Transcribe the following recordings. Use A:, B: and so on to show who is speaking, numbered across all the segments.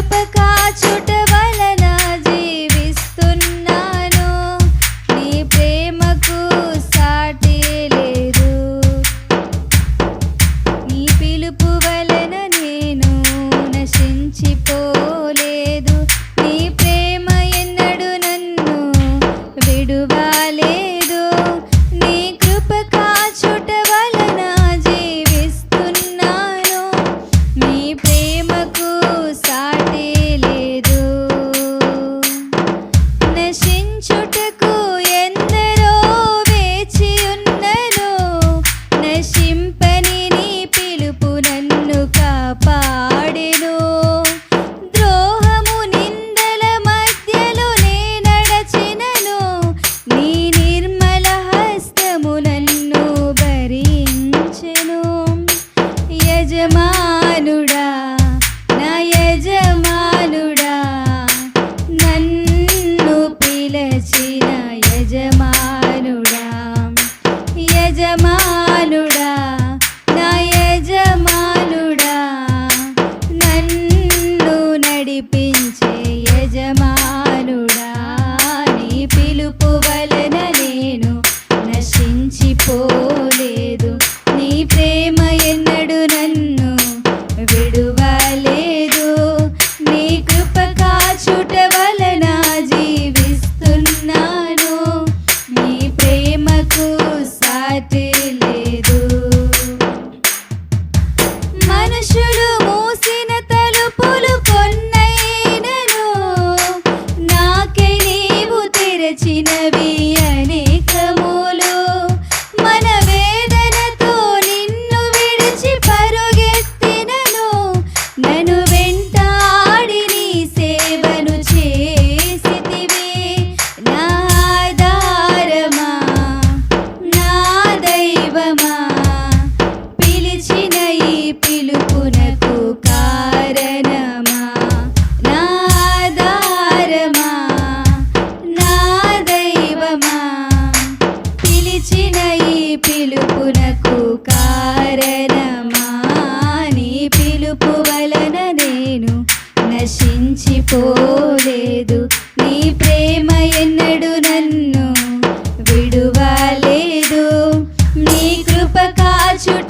A: छुपका छुट you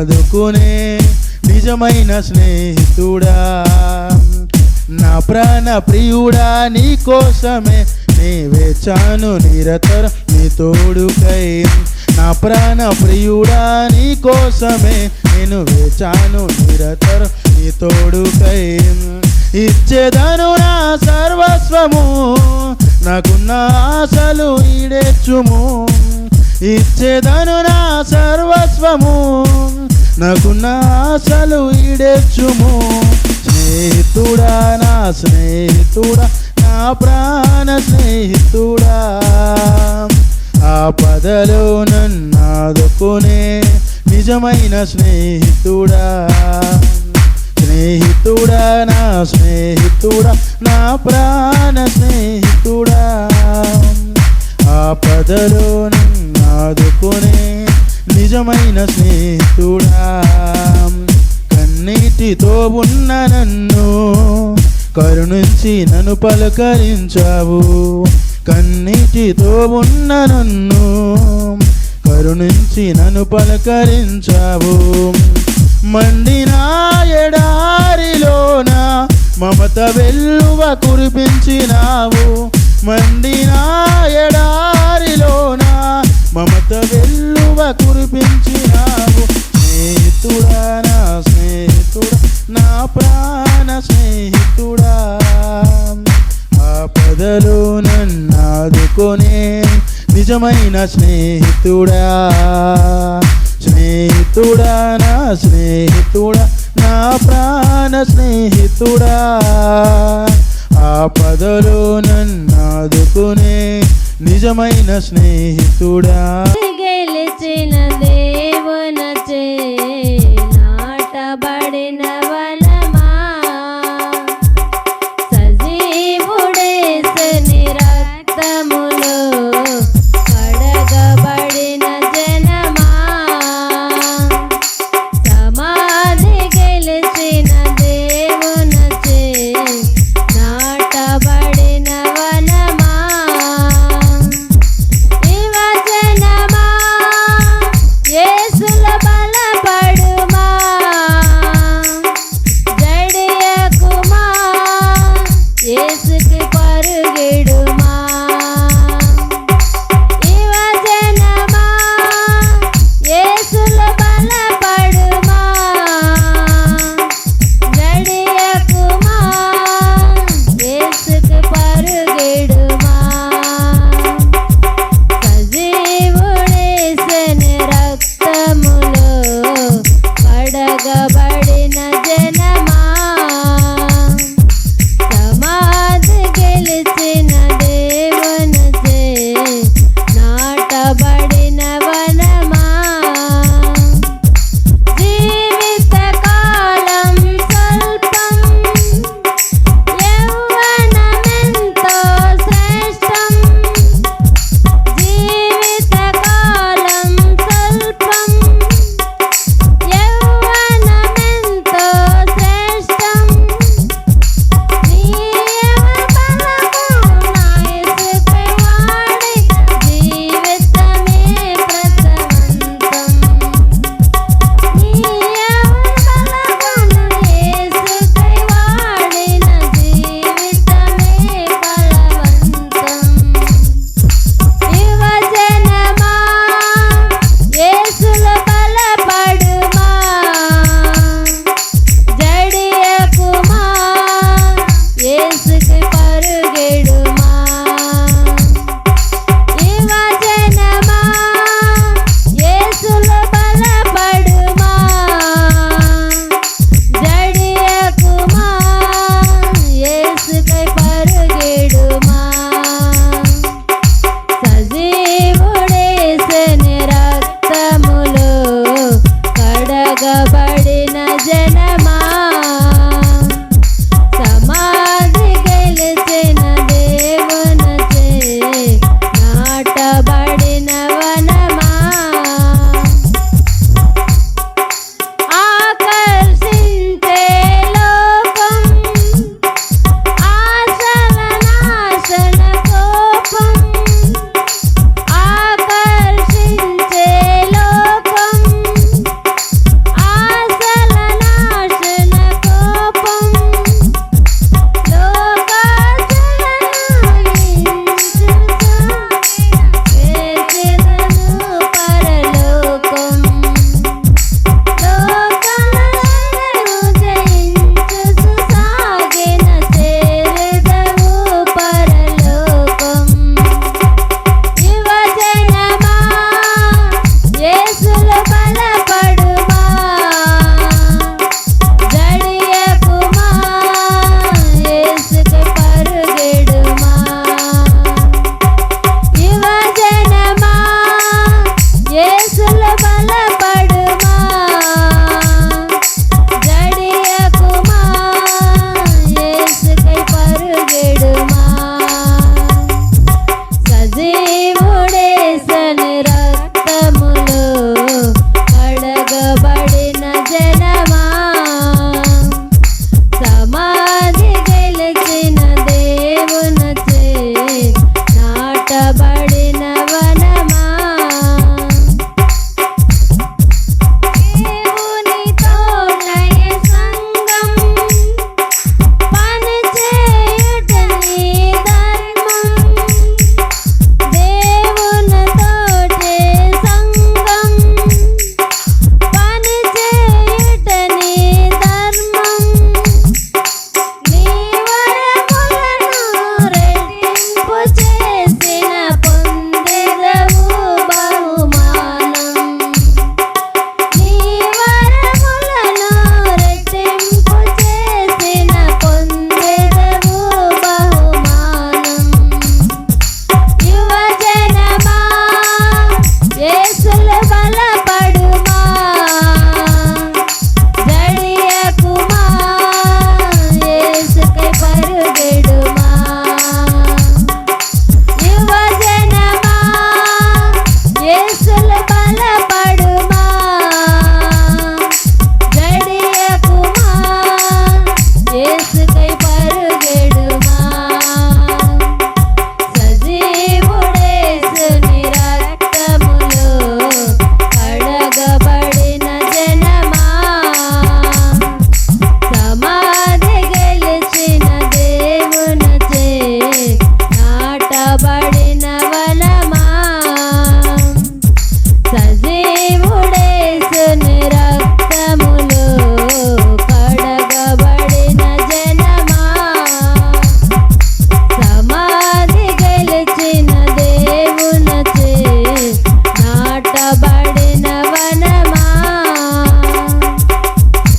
A: ఆదుకునే నిజమైన
B: స్నేహితుడా. నా ప్రాణ ప్రియుడా నీ కోసమే నీ వేచాను నిరతర నీ తోడుకై. నా ప్రాణ ప్రియుడా నీ కోసమే నేను వేచాను నిరతర నీ తోడుకై. ఇచ్చేదను నా సర్వస్వము నాకున్న ఆశలు ఈడేచ్చుము ఇచ్చేదను నా సర్వస్వము నాకున్న ఆశలు ఈడేచ్చుము స్నేహితుడా నా స్నేహితుడా నా ప్రాణ స్నేహితుడా. ఆపదలో నన్నాదుకునే నిజమైన స్నేహితుడా. స్నేహితుడా నా స్నేహితుడా నా ప్రాణ స్నేహితుడా. ఆపదలో నన్నాదుకునే నిజమైన స్నేహితుడా. కన్నీటితో ఉన్న నన్ను కరుణించి నన్ను పలకరించావు. కన్నీటితో ఉన్న నన్ను కరుణించి నన్ను పలకరించావు. మండిన ఎడారిలోన మమత వెల్లువ కురిపించినావు. మండిన ఎడారి మమత వెల్లువ కురిపించినావు. స్నేహితుడా నా స్నేహితుడా నా ప్రాణ స్నేహితుడా. ఆపదలో నన్నాదుకొనే నిజమైన స్నేహితుడా. స్నేహితుడా నా స్నేహితుడా నా ప్రాణ స్నేహితుడా. ఆపదలో నన్నాదుకునే నిజమైన స్నేహితుడా?
C: గెలిచిన